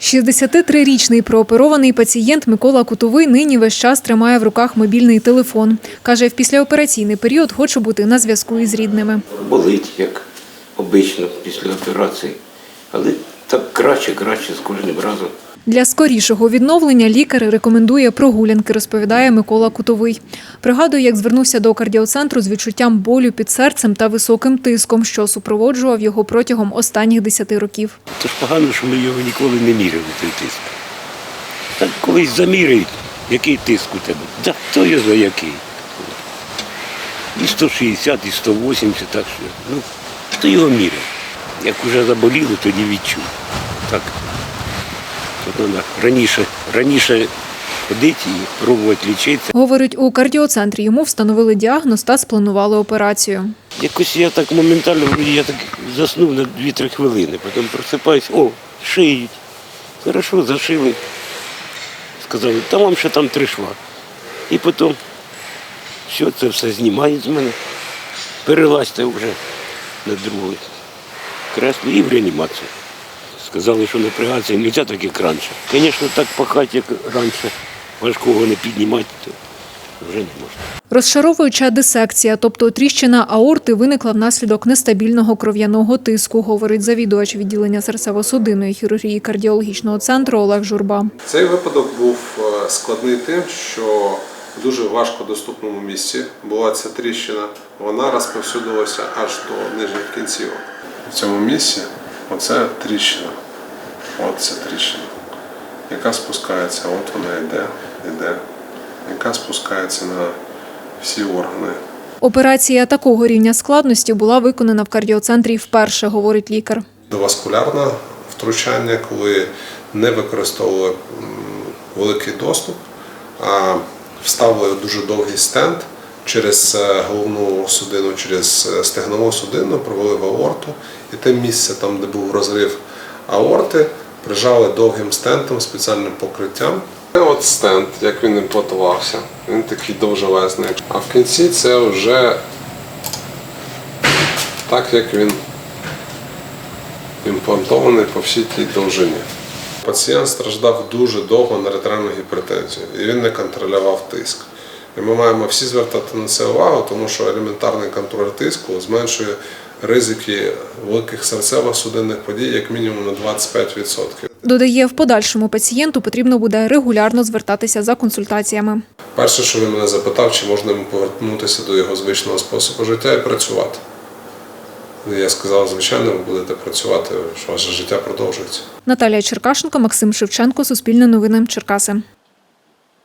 63-річний прооперований пацієнт Микола Кутовий нині весь час тримає в руках мобільний телефон. Каже, в післяопераційний період хоче бути на зв'язку із рідними. болить, як обично після операції. Але так краще, краще з кожним разом. Для скорішого відновлення лікар рекомендує прогулянки, розповідає Микола Кутовий. Пригадує, як звернувся до кардіоцентру з відчуттям болю під серцем та високим тиском, що супроводжував його протягом останніх 10 років. То ж погано, що ми його ніколи не міряли, той тиск. Так колись заміряють, який тиск у тебе. Да хто його знає який. І 160, і 180, так що. Ну, хто його міряє? Як уже заболіло, тоді відчув. Так. Треба раніше, раніше ходити і пробувати лічитися. Говорить, у кардіоцентрі йому встановили діагноз та спланували операцію. Якось я так моментально, я так заснув на 2-3 хвилини, потім просипаюсь, о, шиють. Хорошо, зашили. Сказали, та вам ще там три шва. І потім все це все знімають з мене. Перелазьте вже на другий кресло і в реанімацію. Сказали, що напрягатися не можна так, як раніше. Звісно, так пахати, як раніше, важкого не піднімати, то вже не можна. Розшаровуюча дисекція, тобто тріщина аорти, виникла внаслідок нестабільного кров'яного тиску, говорить завідувач відділення серцево-судинної хірургії кардіологічного центру Олег Журба. Цей випадок був е, складний тим, що в дуже важкодоступному місці була ця тріщина. Вона розповсюдилася аж до нижніх кінцівок. В цьому місці оце тріщина. От ця тріщина, яка спускається, от вона йде, йде, яка спускається на всі органи Операція такого рівня складності була виконана в кардіоцентрі вперше, говорить лікар. Доваскулярне втручання, коли не використовували великий доступ, а вставили дуже довгий стенд через е, головну судину, через е, стегнову судину, провели в аорту, і те місце, там, де був розрив аорти, прижали довгим стентом, спеціальним покриттям. От стенд, як він імплантувався, він такий довжелезний. А в кінці це вже так, як він імплантований по всій тій довжині. Пацієнт страждав дуже довго на артеріальну гіпертензію, і він не контролював тиск. І ми маємо всі звертати на це увагу, тому що елементарний контроль тиску зменшує ризики великих серцево-судинних подій як мінімум на 25%. Додає, в подальшому пацієнту потрібно буде регулярно звертатися за консультаціями. Перше, що він мене запитав, чи можна йому повернутися до його звичного способу життя і працювати. Я сказав, звичайно, ви будете працювати, що ваше життя продовжується. Наталія Черкашенко, Максим Шевченко, Суспільне новини, Черкаси.